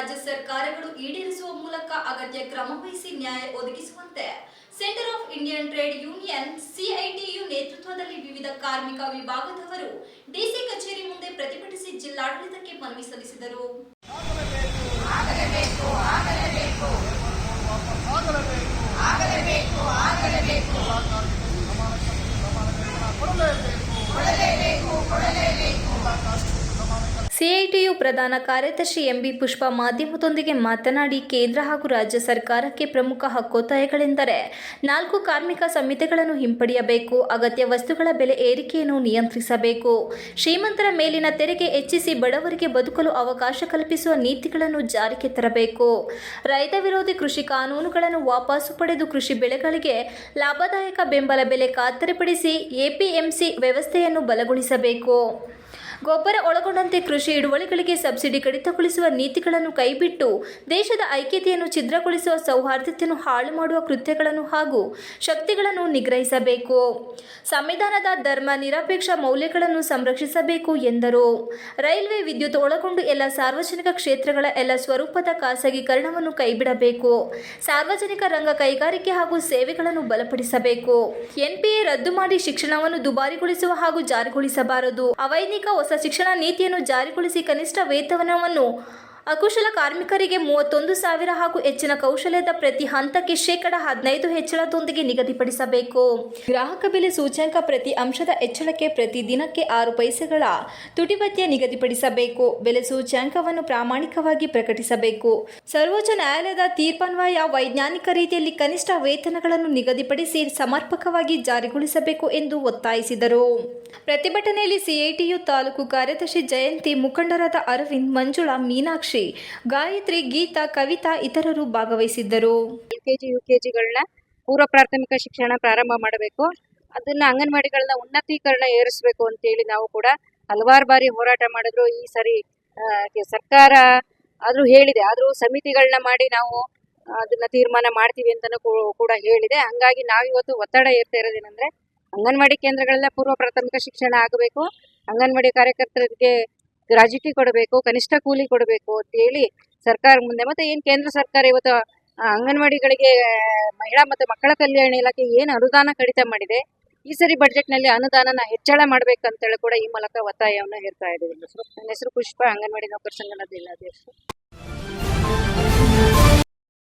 ರಾಜ್ಯ ಸರ್ಕಾರಗಳು ಈಡೇರಿಸುವ ಮೂಲಕ ಅಗತ್ಯ ಕ್ರಮ ವಹಿಸಿ ನ್ಯಾಯ ಒದಗಿಸುವಂತೆ Centre of Indian Trade Union CITU ನೇತೃತ್ವದಲ್ಲಿ ವಿವಿಧ ಕಾರ್ಮಿಕ ವಿಭಾಗದವರು ಡಿಸಿ ಕಚೇರಿ ಮುಂದೆ ಪ್ರತಿಭಟಿಸಿ ಜಿಲ್ಲಾಡಳಿತಕ್ಕೆ ಮನವಿ ಸಲ್ಲಿಸಿದರು. ಆಗಲೇಬೇಕು ಆಗಲೇಬೇಕು. ಆಗಲೇಬೇಕು ಆಗಲೇಬೇಕು. ಆಗಲೇಬೇಕು. ಆಗಲೇಬೇಕು ಸಿಐಟಿಯು ಪ್ರಧಾನ ಕಾರ್ಯದರ್ಶಿ ಎಂಬಿ ಪುಷ್ಪ ಮಾಧ್ಯಮದೊಂದಿಗೆ ಮಾತನಾಡಿ, ಕೇಂದ್ರ ಹಾಗೂ ರಾಜ್ಯ ಸರ್ಕಾರಕ್ಕೆ ಪ್ರಮುಖ ಹಕ್ಕೊತ್ತಾಯಗಳೆಂದರೆ ನಾಲ್ಕು ಕಾರ್ಮಿಕ ಸಂಹಿತೆಗಳನ್ನು ಹಿಂಪಡೆಯಬೇಕು, ಅಗತ್ಯ ವಸ್ತುಗಳ ಬೆಲೆ ಏರಿಕೆಯನ್ನು ನಿಯಂತ್ರಿಸಬೇಕು. ಶ್ರೀಮಂತರ ಮೇಲಿನ ತೆರಿಗೆ ಹೆಚ್ಚಿಸಿ ಬಡವರಿಗೆ ಬದುಕಲು ಅವಕಾಶ ಕಲ್ಪಿಸುವ ನೀತಿಗಳನ್ನು ಜಾರಿಗೆ ತರಬೇಕು. ರೈತ ವಿರೋಧಿ ಕೃಷಿ ಕಾನೂನುಗಳನ್ನು ವಾಪಸು ಪಡೆದು ಕೃಷಿ ಬೆಳೆಗಳಿಗೆ ಲಾಭದಾಯಕ ಬೆಂಬಲ ಬೆಲೆ ಖಾತರಿಪಡಿಸಿ ಎಪಿಎಂಸಿ ವ್ಯವಸ್ಥೆಯನ್ನು ಬಲಗೊಳಿಸಬೇಕು. ಗೊಬ್ಬರ ಒಳಗೊಂಡಂತೆ ಕೃಷಿ ಹಿಡುವಳಿಗಳಿಗೆ ಸಬ್ಸಿಡಿ ಕಡಿತಗೊಳಿಸುವ ನೀತಿಗಳನ್ನು ಕೈಬಿಟ್ಟು ದೇಶದ ಐಕ್ಯತೆಯನ್ನು ಛಿದ್ರಗೊಳಿಸುವ ಸೌಹಾರ್ದತೆಯನ್ನು ಹಾಳು ಮಾಡುವ ಕೃತ್ಯಗಳನ್ನು ಹಾಗೂ ಶಕ್ತಿಗಳನ್ನು ನಿಗ್ರಹಿಸಬೇಕು. ಸಂವಿಧಾನದ ಧರ್ಮ ನಿರಪೇಕ್ಷ ಮೌಲ್ಯಗಳನ್ನು ಸಂರಕ್ಷಿಸಬೇಕು ಎಂದರು. ರೈಲ್ವೆ ವಿದ್ಯುತ್ ಒಳಗೊಂಡು ಎಲ್ಲ ಸಾರ್ವಜನಿಕ ಕ್ಷೇತ್ರಗಳ ಎಲ್ಲ ಸ್ವರೂಪದ ಖಾಸಗೀಕರಣವನ್ನು ಕೈಬಿಡಬೇಕು. ಸಾರ್ವಜನಿಕ ರಂಗ ಕೈಗಾರಿಕೆ ಹಾಗೂ ಸೇವೆಗಳನ್ನು ಬಲಪಡಿಸಬೇಕು. ಎನ್ಪಿಎ ರದ್ದು ಮಾಡಿ ಶಿಕ್ಷಣವನ್ನು ದುಬಾರಿಗೊಳಿಸುವ ಹಾಗೂ ಜಾರಿಗೊಳಿಸಬಾರದು. ಅವೈನಿಕ ಹೊಸ ಶಿಕ್ಷಣ ನೀತಿಯನ್ನು ಜಾರಿಗೊಳಿಸಿ ಕನಿಷ್ಠ ವೇತನವನ್ನು ಅಕುಶಲ ಕಾರ್ಮಿಕರಿಗೆ ಮೂವತ್ತೊಂದು ಸಾವಿರ ಹಾಗೂ ಹೆಚ್ಚಿನ ಕೌಶಲ್ಯದ ಪ್ರತಿ ಹಂತಕ್ಕೆ ಶೇಕಡ ಹದಿನೈದು ಹೆಚ್ಚಳದೊಂದಿಗೆ ನಿಗದಿಪಡಿಸಬೇಕು. ಗ್ರಾಹಕ ಬೆಲೆ ಸೂಚ್ಯಂಕ ಪ್ರತಿ ಅಂಶದ ಹೆಚ್ಚಳಕ್ಕೆ ಪ್ರತಿ ದಿನಕ್ಕೆ ಆರು ಪೈಸೆಗಳ ತುಟಿಪತ್ಯ ನಿಗದಿಪಡಿಸಬೇಕು. ಬೆಲೆ ಸೂಚ್ಯಾಂಕವನ್ನು ಪ್ರಾಮಾಣಿಕವಾಗಿ ಪ್ರಕಟಿಸಬೇಕು. ಸರ್ವೋಚ್ಚ ನ್ಯಾಯಾಲಯದ ತೀರ್ಪನ್ವಯ ವೈಜ್ಞಾನಿಕ ರೀತಿಯಲ್ಲಿ ಕನಿಷ್ಠ ವೇತನಗಳನ್ನು ನಿಗದಿಪಡಿಸಿ ಸಮರ್ಪಕವಾಗಿ ಜಾರಿಗೊಳಿಸಬೇಕು ಎಂದು ಒತ್ತಾಯಿಸಿದರು. ಪ್ರತಿಭಟನೆಯಲ್ಲಿ ಸಿಐಟಿಯು ತಾಲೂಕು ಕಾರ್ಯದರ್ಶಿ ಜಯಂತಿ ಮುಖಂಡರಾದ ಅರವಿಂದ್ ಮಂಜುಳಾ, ಮೀನಾಕ್ಷಿ ಗಾಯತ್ರಿ, ಗೀತಾ, ಕವಿತಾ ಇತರರು ಭಾಗವಹಿಸಿದ್ದರು. KG K G U K ಜಿಗಳನ್ನ ಪೂರ್ವ ಪ್ರಾಥಮಿಕ ಶಿಕ್ಷಣ ಪ್ರಾರಂಭ ಮಾಡಬೇಕು. ಅದನ್ನ ಅಂಗನವಾಡಿಗಳನ್ನ ಉನ್ನತೀಕರಣ ಏರಿಸಬೇಕು ಅಂತೇಳಿ ನಾವು ಕೂಡ ಹಲವಾರು ಬಾರಿ ಹೋರಾಟ ಮಾಡಿದ್ರು. ಈ ಸರಿ ಸರ್ಕಾರ ಆದ್ರೂ ಹೇಳಿದೆ. ಆದ್ರೂ ಸಮಿತಿಗಳನ್ನ ಮಾಡಿ ನಾವು ಅದನ್ನ ತೀರ್ಮಾನ ಮಾಡ್ತೀವಿ ಅಂತಾನು ಕೂಡ ಹೇಳಿದೆ. ಹಂಗಾಗಿ ನಾವಿವತ್ತು ಒತ್ತಡ ಏರ್ತಾ ಇರೋದೇನಂದ್ರೆ, ಅಂಗನವಾಡಿ ಕೇಂದ್ರಗಳೆಲ್ಲ ಪೂರ್ವ ಪ್ರಾಥಮಿಕ ಶಿಕ್ಷಣ ಆಗಬೇಕು. ಅಂಗನವಾಡಿ ಕಾರ್ಯಕರ್ತರಿಗೆ ಗ್ರಾಜ್ಯುಟಿ ಕೊಡಬೇಕು, ಕನಿಷ್ಠ ಕೂಲಿ ಕೊಡಬೇಕು ಅಂತ ಹೇಳಿ ಸರ್ಕಾರ ಮುಂದೆ. ಮತ್ತೆ ಏನ್ ಕೇಂದ್ರ ಸರ್ಕಾರ ಇವತ್ತು ಅಂಗನವಾಡಿಗಳಿಗೆ ಮಹಿಳಾ ಮತ್ತು ಮಕ್ಕಳ ಕಲ್ಯಾಣ ಇಲಾಖೆ ಏನು ಅನುದಾನ ಕಡಿತ ಮಾಡಿದೆ, ಈ ಸರಿ ಬಜೆಟ್ನಲ್ಲಿ ಅನುದಾನನ ಹೆಚ್ಚಳ ಮಾಡ್ಬೇಕಂತೇಳಿ ಕೂಡ ಈ ಮೂಲಕ ಒತ್ತಾಯವನ್ನು ಹೇಳ್ತಾ ಇದ್ದೀವಿ. ನನ್ನ ಹೆಸರು ಪುಷ್ಪ, ಅಂಗನವಾಡಿ ನೌಕರ ಸಂಘದ ಜಿಲ್ಲಾಧ್ಯಕ್ಷ.